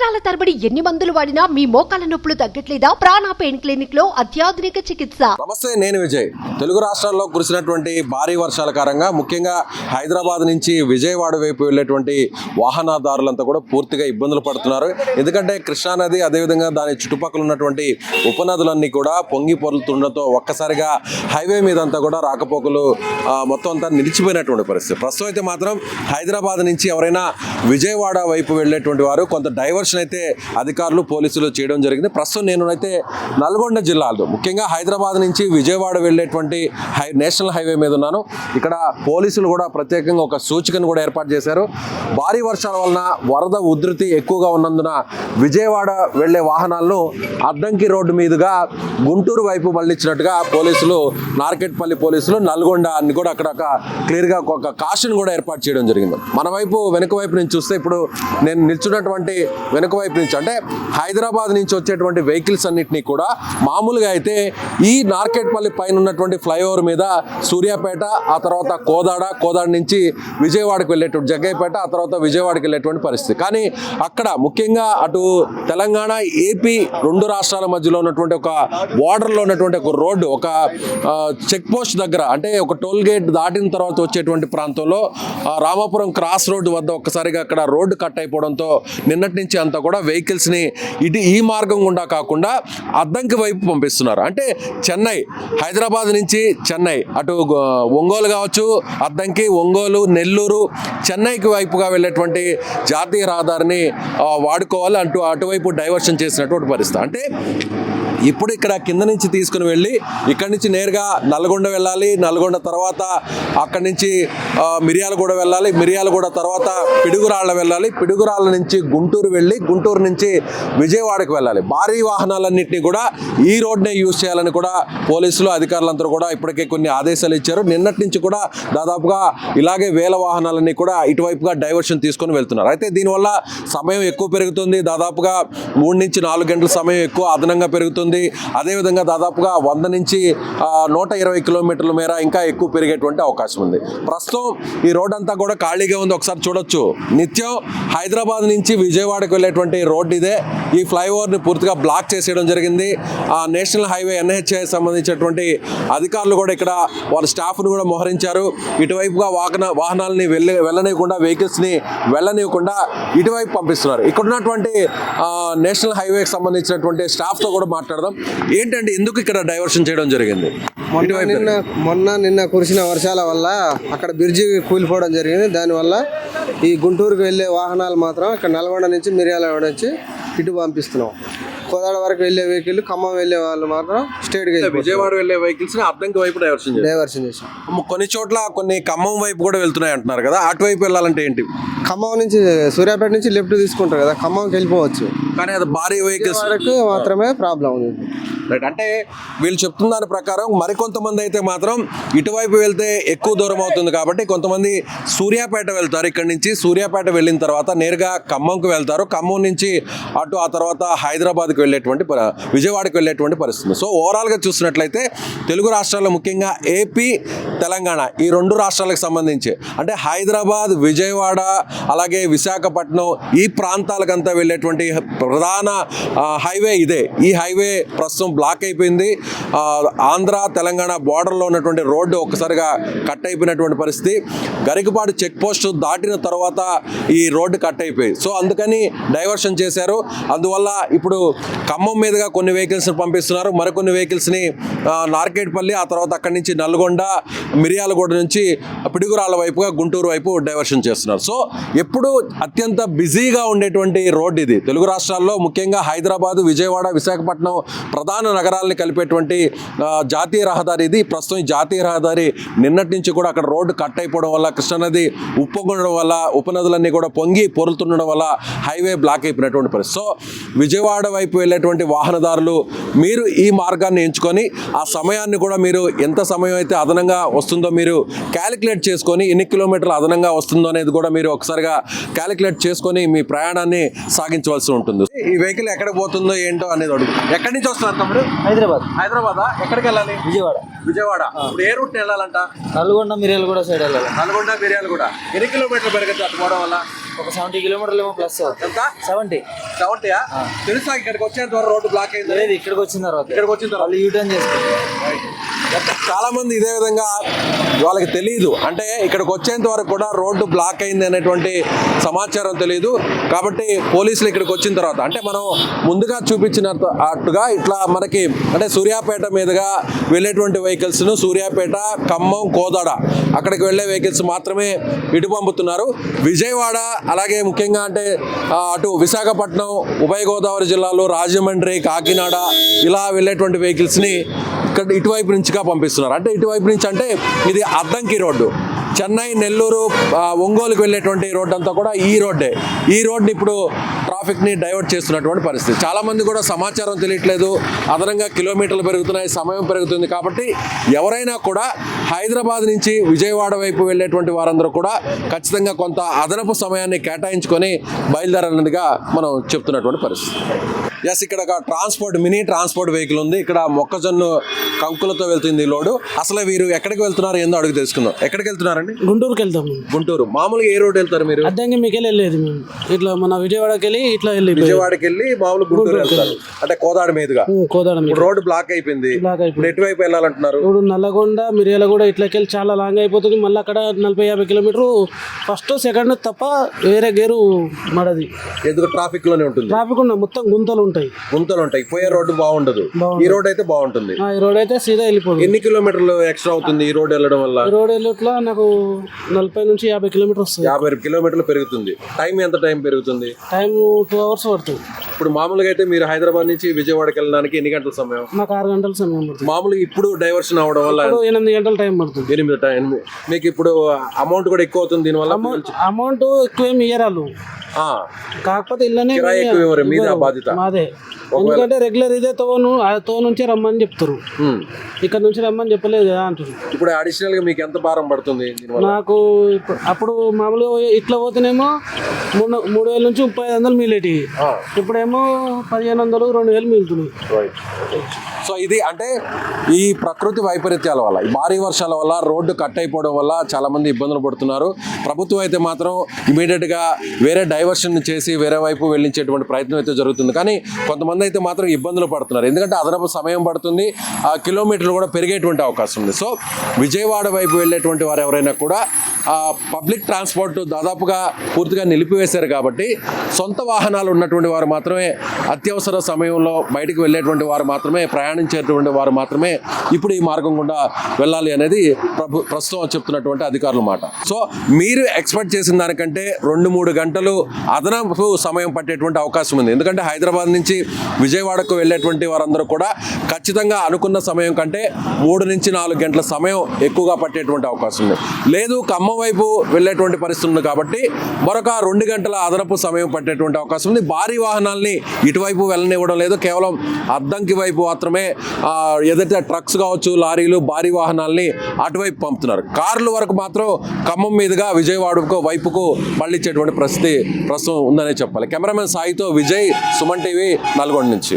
సంవత్సరాల తరబడి ఎన్ని మందులు వాడినా మీ మోకాల నొప్పులు తగ్గట్లేదా? ప్రాణ పెయిన్ క్లినిక్లో అత్యాధునిక చికిత్స. నమస్తే నేను విజయ్. తెలుగు రాష్ట్రాల్లో కురిసినటువంటి భారీ వర్షాల కారణంగా ముఖ్యంగా హైదరాబాద్ నుంచి విజయవాడ వైపు వెళ్ళేటువంటి వాహనదారులంతా కూడా పూర్తిగా ఇబ్బందులు పడుతున్నారు. ఎందుకంటే కృష్ణానది అదేవిధంగా దాని చుట్టుపక్కల ఉన్నటువంటి ఉపనదులన్నీ కూడా పొంగి పొరులుతుండటంతో ఒక్కసారిగా హైవే మీదంతా కూడా రాకపోకలు మొత్తం అంతా నిలిచిపోయినటువంటి పరిస్థితి. ప్రస్తుతం అయితే మాత్రం హైదరాబాద్ నుంచి ఎవరైనా విజయవాడ వైపు వెళ్ళేటువంటి వారు కొంత డైవర్షన్ అయితే అధికారులు పోలీసులు చేయడం జరిగింది. ప్రస్తుతం నేను అయితే నల్గొండ జిల్లాలో ముఖ్యంగా హైదరాబాద్ నుంచి విజయవాడ వెళ్ళేటువంటి హై నేషనల్ హైవే మీద ఉన్నాను. ఇక్కడ పోలీసులు కూడా ప్రత్యేకంగా ఒక సూచికను కూడా ఏర్పాటు చేశారు. భారీ వర్షాల వలన వరద ఉధృతి ఎక్కువగా ఉన్నందున విజయవాడ వెళ్ళే వాహనాలను అద్దంకి రోడ్డు మీదుగా గుంటూరు వైపు మళ్ళించినట్టుగా పోలీసులు నార్కెట్పల్లి పోలీసులు నల్గొండ అని కూడా అక్కడ ఒక క్లియర్గా ఒక కాషన్ కూడా ఏర్పాటు చేయడం జరిగింది. మన వైపు వెనుక వైపు నుంచి చూస్తే ఇప్పుడు నేను నిల్చున్నటువంటి వెనుక వైపు నుంచి అంటే హైదరాబాద్ నుంచి వచ్చేటువంటి వెహికల్స్ అన్నింటినీ కూడా మామూలుగా అయితే ఈ నార్కెట్పల్లి పైన ఉన్నటువంటి ఫ్లైఓవర్ మీద సూర్యాపేట ఆ తర్వాత కోదాడ కోదాడ నుంచి విజయవాడకు వెళ్ళేటువంటి జగ్గైపేట ఆ తర్వాత విజయవాడకి వెళ్ళేటువంటి పరిస్థితి. కానీ అక్కడ ముఖ్యంగా అటు తెలంగాణ ఏపీ రెండు రాష్ట్రాల మధ్యలో ఉన్నటువంటి ఒక బార్డర్లో ఉన్నటువంటి ఒక రోడ్డు ఒక చెక్ పోస్ట్ దగ్గర అంటే ఒక టోల్ గేట్ దాటిన తర్వాత వచ్చేటువంటి ప్రాంతంలో రామాపురం క్రాస్ రోడ్డు వద్ద ఒక్కసారిగా అక్కడ రోడ్డు కట్ అయిపోవడంతో నిన్నటి నుంచి అంతా కూడా వెహికల్స్ని ఇటు ఈ మార్గం గుండా కాకుండా అద్దంకి వైపు పంపిస్తున్నారు. అంటే చెన్నై హైదరాబాద్ నుంచి చెన్నై అటు ఒంగోలు కావచ్చు అద్దంకి ఒంగోలు నెల్లూరు చెన్నైకి వైపుగా వెళ్ళేటువంటి జాతీయ రహదారిని వాడుకోవాలి అంటూ అటువైపు డైవర్షన్ చేసినటువంటి పరిస్థితి. అంటే ఇప్పుడు ఇక్కడ కింద నుంచి తీసుకుని వెళ్ళి ఇక్కడి నుంచి నేరుగా నల్గొండ వెళ్ళాలి. నల్గొండ తర్వాత అక్కడి నుంచి మిరియాలగూడ వెళ్ళాలి. మిరియాలగూడ తర్వాత పిడుగురాళ్ళ వెళ్ళాలి. పిడుగురాళ్ళ నుంచి గుంటూరు వెళ్ళి గుంటూరు నుంచి విజయవాడకు వెళ్ళాలి. భారీ వాహనాలన్నింటినీ కూడా ఈ రోడ్నే యూజ్ చేయాలని కూడా పోలీసులు అధికారులందరూ కూడా ఇప్పటికే కొన్ని ఆదేశాలు ఇచ్చారు. నిన్నటి నుంచి కూడా దాదాపుగా ఇలాగే వేల వాహనాలన్నీ కూడా ఇటువైపుగా డైవర్షన్ తీసుకొని వెళ్తున్నారు. అయితే దీనివల్ల సమయం ఎక్కువ పెరుగుతుంది. దాదాపుగా మూడు నుంచి నాలుగు గంటల సమయం ఎక్కువ అదనంగా పెరుగుతుంది. అదేవిధంగా దాదాపుగా వంద నుంచి నూట ఇరవై కిలోమీటర్ల మేర ఇంకా ఎక్కువ పెరిగేటువంటి అవకాశం ఉంది. ప్రస్తుతం ఈ రోడ్ అంతా కూడా ఖాళీగా ఉంది. ఒకసారి చూడొచ్చు. నిత్యం హైదరాబాద్ నుంచి విజయవాడకు వెళ్ళేటువంటి రోడ్ ఇదే. ఈ ఫ్లైఓవర్ని పూర్తిగా బ్లాక్ చేసేయడం జరిగింది. ఆ నేషనల్ హైవే ఎన్హెచ్ఐ సంబంధించినటువంటి అధికారులు కూడా ఇక్కడ వాళ్ళ స్టాఫ్ను కూడా మోహరించారు. ఇటువైపుగా వాహన వాహనాలని వెళ్ళ వెళ్ళనివ్వకుండా వెహికల్స్ని వెళ్ళనివ్వకుండా ఇటువైపు పంపిస్తున్నారు. ఇక్కడ ఉన్నటువంటి నేషనల్ హైవేకి సంబంధించినటువంటి స్టాఫ్తో కూడా మాట్లాడదాం. ఏంటంటే ఎందుకు ఇక్కడ డైవర్షన్ చేయడం జరిగింది? మొన్న నిన్న మొన్న నిన్న కురిసిన వర్షాల వల్ల అక్కడ బ్రిడ్జి కూలిపోవడం జరిగింది. దానివల్ల ఈ గుంటూరుకు వెళ్ళే వాహనాలు మాత్రం ఇక్కడ నల్గొండ నుంచి మిర్యాల నుంచి ఇటు పంపిస్తున్నాం. కోదాడ వరకు వెళ్ళే వెహికల్ ఖమ్మం వెళ్ళే వాళ్ళు మాత్రం వెళ్ళిపోతారు విజయవాడ వెళ్ళే వెహికల్స్ అద్దంకి వైపు డైవర్షన్ డైవర్షన్ చేసాం కొన్ని చోట్ల కొన్ని ఖమ్మం వైపు కూడా వెళ్తున్నాయి అంటున్నారు కదా అటువైపు వెళ్ళాలంటే ఏంటి? ఖమ్మం నుంచి సూర్యాపేట నుంచి లెఫ్ట్ తీసుకుంటారు కదా ఖమ్మంకి వెళ్ళిపోవచ్చు. కానీ అది భారీ వెహికల్స్ వరకు మాత్రమే ప్రాబ్లం ఉంది. రైట్ అంటే వీళ్ళు చెప్తున్న దాని ప్రకారం మరికొంతమంది అయితే మాత్రం ఇటువైపు వెళ్తే ఎక్కువ దూరం అవుతుంది కాబట్టి కొంతమంది సూర్యాపేట వెళ్తారు ఇక్కడ నుంచి. సూర్యాపేట వెళ్ళిన తర్వాత నేరుగా ఖమ్మంకి వెళ్తారు. ఖమ్మం నుంచి అటు ఆ తర్వాత హైదరాబాద్కి వెళ్ళేటువంటి విజయవాడకి వెళ్ళేటువంటి పరిస్థితి. సో ఓవరాల్గా చూసినట్లయితే తెలుగు రాష్ట్రాల్లో ముఖ్యంగా ఏపీ తెలంగాణ ఈ రెండు రాష్ట్రాలకు సంబంధించి. అంటే హైదరాబాద్ విజయవాడ అలాగే విశాఖపట్నం ఈ ప్రాంతాలకంతా వెళ్ళేటువంటి ప్రధాన హైవే ఇదే. ఈ హైవే ప్రస్తుతం బ్లాక్ అయిపోయింది. ఆంధ్ర తెలంగాణ బార్డర్లో ఉన్నటువంటి రోడ్డు ఒక్కసారిగా కట్ అయిపోయినటువంటి పరిస్థితి. గరికపాడు చెక్ పోస్ట్ దాటిన తర్వాత ఈ రోడ్డు కట్ అయిపోయింది. సో అందుకని డైవర్షన్ చేశారు. అందువల్ల ఇప్పుడు ఖమ్మం మీదుగా కొన్ని వెహికల్స్ని పంపిస్తున్నారు. మరికొన్ని వెహికల్స్ని నార్కేట్పల్లి ఆ తర్వాత అక్కడి నుంచి నల్గొండ మిరియాలగూడ నుంచి పిడుగురాళ్ళ వైపుగా గుంటూరు వైపు డైవర్షన్ చేస్తున్నారు. సో ఎప్పుడు అత్యంత బిజీగా ఉండేటువంటి రోడ్ ఇది. తెలుగు రాష్ట్రాల్లో ముఖ్యంగా హైదరాబాద్ విజయవాడ విశాఖపట్నం ప్రధాన నగరాలని కలిపేటువంటి జాతీయ రహదారి ఇది. ప్రస్తుతం జాతీయ రహదారి నిన్నటి నుంచి కూడా అక్కడ రోడ్డు కట్ అయిపోవడం వల్ల కృష్ణానది ఉప్పొంగడం వల్ల ఉపనదులన్నీ కూడా పొంగి పొరులుతుండడం వల్ల హైవే బ్లాక్ అయిపోయినటువంటి పరిస్థితి. సో విజయవాడ వైపు వెళ్ళేటువంటి వాహనదారులు మీరు ఈ మార్గాన్ని ఎంచుకొని ఆ సమయాన్ని కూడా మీరు ఎంత సమయం అయితే అదనంగా వస్తుందో మీరు క్యాలిక్యులేట్ చేసుకొని ఎన్ని కిలోమీటర్లు అదనంగా వస్తుందో అనేది కూడా మీరు ఒకసారిగా క్యాలిక్యులేట్ చేసుకొని మీ ప్రయాణాన్ని సాగించవలసి ఉంటుంది. ఈ వెహికల్ ఎక్కడ పోతుందో ఏంటో అనేది అడుగు. ఎక్కడి నుంచి వస్తున్నారు తమ్ముడు? హైదరాబాద్. హైదరాబాద్? ఎక్కడికి వెళ్ళాలి? విజయవాడ. విజయవాడ. ఇప్పుడు ఏ రూట్ వెళ్ళాలంట? నల్గొండ మిర్యాల కూడా సైడ్ వెళ్ళాలి. నల్గొండ మిర్యాలు కూడా ఎన్ని కిలోమీటర్లు పెరగచ్చు అటు పోవడం వల్ల? ఒక సెవెంటీ కిలోమీటర్లు ఏమో ప్లస్ ఎంత? సెవెంటీ సెవెంటీయా? తెలుసా ఇక్కడికి వచ్చేంత వరకు రోడ్డు బ్లాక్ అయింది? లేదు ఇక్కడికి వచ్చిన తర్వాత. ఇక్కడికి వచ్చిన తర్వాత. యూటర్న్ చేసుకుంటారు చాలా మంది ఇదే విధంగా వాళ్ళకి తెలియదు అంటే ఇక్కడికి వచ్చేంత వరకు కూడా రోడ్డు బ్లాక్ అయింది అనేటువంటి సమాచారం తెలియదు కాబట్టి పోలీసులు ఇక్కడికి వచ్చిన తర్వాత అంటే మనం ముందుగా చూపించినట్టుగా ఇట్లా మనకి అంటే సూర్యాపేట మీదుగా వెళ్ళేటువంటి వెహికల్స్ను సూర్యాపేట ఖమ్మం కోదాడ అక్కడికి వెళ్ళే వెహికల్స్ మాత్రమే ఇటు పంపుతున్నారు. విజయవాడ అలాగే ముఖ్యంగా అంటే అటు విశాఖపట్నం ఉభయ గోదావరి జిల్లాలో రాజమండ్రి కాకినాడ ఇలా వెళ్ళేటువంటి వెహికల్స్ని ఇక్కడ ఇటువైపు నుంచిగా పంపిస్తున్నారు. అంటే ఇటువైపు నుంచి అంటే ఇది అద్దంకి రోడ్డు. చెన్నై నెల్లూరు ఒంగోలుకు వెళ్ళేటువంటి రోడ్డు అంతా కూడా ఈ రోడ్డే. ఈ రోడ్ని ఇప్పుడు ట్రాఫిక్ని డైవర్ట్ చేస్తున్నటువంటి పరిస్థితి. చాలామంది కూడా సమాచారం తెలియట్లేదు. అదనంగా కిలోమీటర్లు పెరుగుతున్నాయి సమయం పెరుగుతుంది కాబట్టి ఎవరైనా కూడా హైదరాబాద్ నుంచి విజయవాడ వైపు వెళ్ళేటువంటి వారందరూ కూడా ఖచ్చితంగా కొంత అదనపు సమయాన్ని కేటాయించుకొని బయలుదేరాలన్నదిగా మనం చెప్తున్నటువంటి పరిస్థితి. ఎస్ ఇక్కడ ఒక ట్రాన్స్పోర్ట్ మినీ ట్రాన్స్పోర్ట్ వెహికల్ ఉంది. ఇక్కడ మొక్కజొన్న కంకులతో వెళ్తుంది ఈ లోడు. అసలు వీరు ఎక్కడికి వెళ్తున్నారు ఏందో అడుగు తెలుసుకుందాం. ఎక్కడికి వెళ్తున్నారండి? గుంటూరుకి వెళ్తాం గుంటూరు. మామూలుగా ఏ రోడ్ వెళ్తారు మీరు? అద్దంకి మీకు వెళ్ళలేదు మేము. ఇట్లా మన విజయవాడకి వెళ్ళి ఇట్లా వెళ్ళి విజయవాడకి వెళ్ళి మామూలు గుంటూరు వెళ్తారు. అంటే కోదాడ మీదుగా. కోదాడ రోడ్డు బ్లాక్ అయిపోయింది. ఇప్పుడు ఎటువైపు వెళ్ళాలంటున్నారు? ఇప్పుడు నల్లగొండ మిర్యాలగూడ ఇట్లకి వెళ్ళి చాలా లాంగ్ అయిపోతుంది. మళ్ళీ అక్కడ నలభై యాభై కిలోమీటర్. ఫస్ట్ సెకండ్ తప్ప వేరే గేరు మడది ఎందుకు? ట్రాఫిక్లోనే ఉంటుంది. ట్రాఫిక్ ఉన్న మొత్తం గుంతలు ఉంటాయి గుంతలు ఉంటాయి పోయే రోడ్డు బాగుండదు. ఈ రోడ్ అయితే బాగుంటుంది. ఈ రోడ్ అయితే సీదా వెళ్ళిపోతుంది ఎన్ని కిలోమీటర్లు ఎక్స్ట్రా అవుతుంది ఈ రోడ్ వెళ్ళడం వల్ల? ఈ రోడ్ వెళ్ళట్లా నాకు నలభై నుంచి యాభై కిలోమీటర్ వస్తుంది. యాభై కిలోమీటర్లు పెరుగుతుంది. టైం ఎంత టైం పెరుగుతుంది? టైం టూ అవర్స్ పడుతుంది. ఇప్పుడు మామూలుగా అయితే మీరు హైదరాబాద్ నుంచి విజయవాడకి వెళ్ళడానికి ఎన్ని గంటల సమయం? నాకు ఆరు గంటల సమయం పడుతుంది. మామూలుగా ఇప్పుడు డైవర్షన్ అవడం వల్ల ఎనిమిది గంటల టైం పడుతుంది. ఎనిమిది టైం మీకు ఇప్పుడు అమౌంట్ కూడా ఎక్కువ అవుతుంది దీనివల్ల? అమౌంట్ ఎక్కువేం ఇయ్యరాలు ఆ, కాకపోతే. బాధ్యత. మాదే. ఎందుకంటే రెగ్యులర్ ఇదే తోను ఆ తో నుంచి రమ్మని చెప్తారు. ఇక్కడ నుంచి రమ్మని చెప్పలేదు కదా అంటారు ఇప్పుడు అడిషనల్గా మీకు ఎంత భారం పడుతుంది నాకు అప్పుడు మామూలుగా ఇట్లా పోతేనేమో మూడు మూడు వేల నుంచి ముప్పై ఐదు వందలు మిగిలేటి. ఇప్పుడేమో పదిహేను వందలు రెండు వేలు మిగులుతున్నాయి. సో ఇది అంటే ఈ ప్రకృతి వైపరీత్యాల వల్ల ఈ భారీ వర్షాల వల్ల రోడ్డు కట్ అయిపోవడం వల్ల చాలా మంది ఇబ్బందులు పడుతున్నారు. ప్రభుత్వం అయితే మాత్రం ఇమీడియట్గా వేరే డైవర్షన్ చేసి వేరే వైపు వెళ్ళించేటువంటి ప్రయత్నం అయితే జరుగుతుంది. కానీ కొంతమంది అయితే మాత్రం ఇబ్బందులు పడుతున్నారు. ఎందుకంటే అదనపు సమయం పడుతుంది. ఆ కిలోమీటర్లు కూడా పెరిగేటువంటి అవకాశం ఉంది. సో విజయవాడ వైపు వెళ్ళేటువంటి వారు ఎవరైనా కూడా ఆ పబ్లిక్ ట్రాన్స్పోర్ట్ దాదాపుగా పూర్తిగా నిలిపివేశారు కాబట్టి సొంత వాహనాలు ఉన్నటువంటి వారు మాత్రమే అత్యవసర సమయంలో బయటకు వెళ్ళేటువంటి వారు మాత్రమే ప్రయాణించేటువంటి వారు మాత్రమే ఇప్పుడు ఈ మార్గం గుండా వెళ్ళాలి అనేది ప్రభు ప్రస్తుతం చెప్తున్నటువంటి అధికారుల మాట. సో మీరు ఎక్స్పెక్ట్ చేసిన దానికంటే రెండు మూడు గంటలు అదనపు సమయం పట్టేటువంటి అవకాశం ఉంది. ఎందుకంటే హైదరాబాద్ నుంచి విజయవాడకు వెళ్ళేటువంటి వారందరూ కూడా ఖచ్చితంగా అనుకున్న సమయం కంటే మూడు నుంచి నాలుగు గంటల సమయం ఎక్కువగా పట్టేటువంటి అవకాశం ఉంది. లేదు ఖమ్మం వైపు వెళ్ళేటువంటి పరిస్థితి ఉంది కాబట్టి మరొక రెండు గంటల అదనపు సమయం పట్టేటువంటి అవకాశం ఉంది. భారీ వాహనాల్ని ఇటువైపు వెళ్ళనివ్వడం లేదు. కేవలం అద్దంకి వైపు మాత్రమే ఎదుట ఏదైతే ట్రక్స్ కావచ్చు లారీలు భారీ వాహనాల్ని అటువైపు పంపుతున్నారు. కార్ల వరకు మాత్రం ఖమ్మం మీదుగా విజయవాడకు వైపుకు మళ్ళించేటువంటి పరిస్థితి ప్రస్తుతం ఉందనే చెప్పాలి. కెమెరామెన్ సాయితో విజయ్ సుమన్ టీవీ నల్గొండ. నుంచి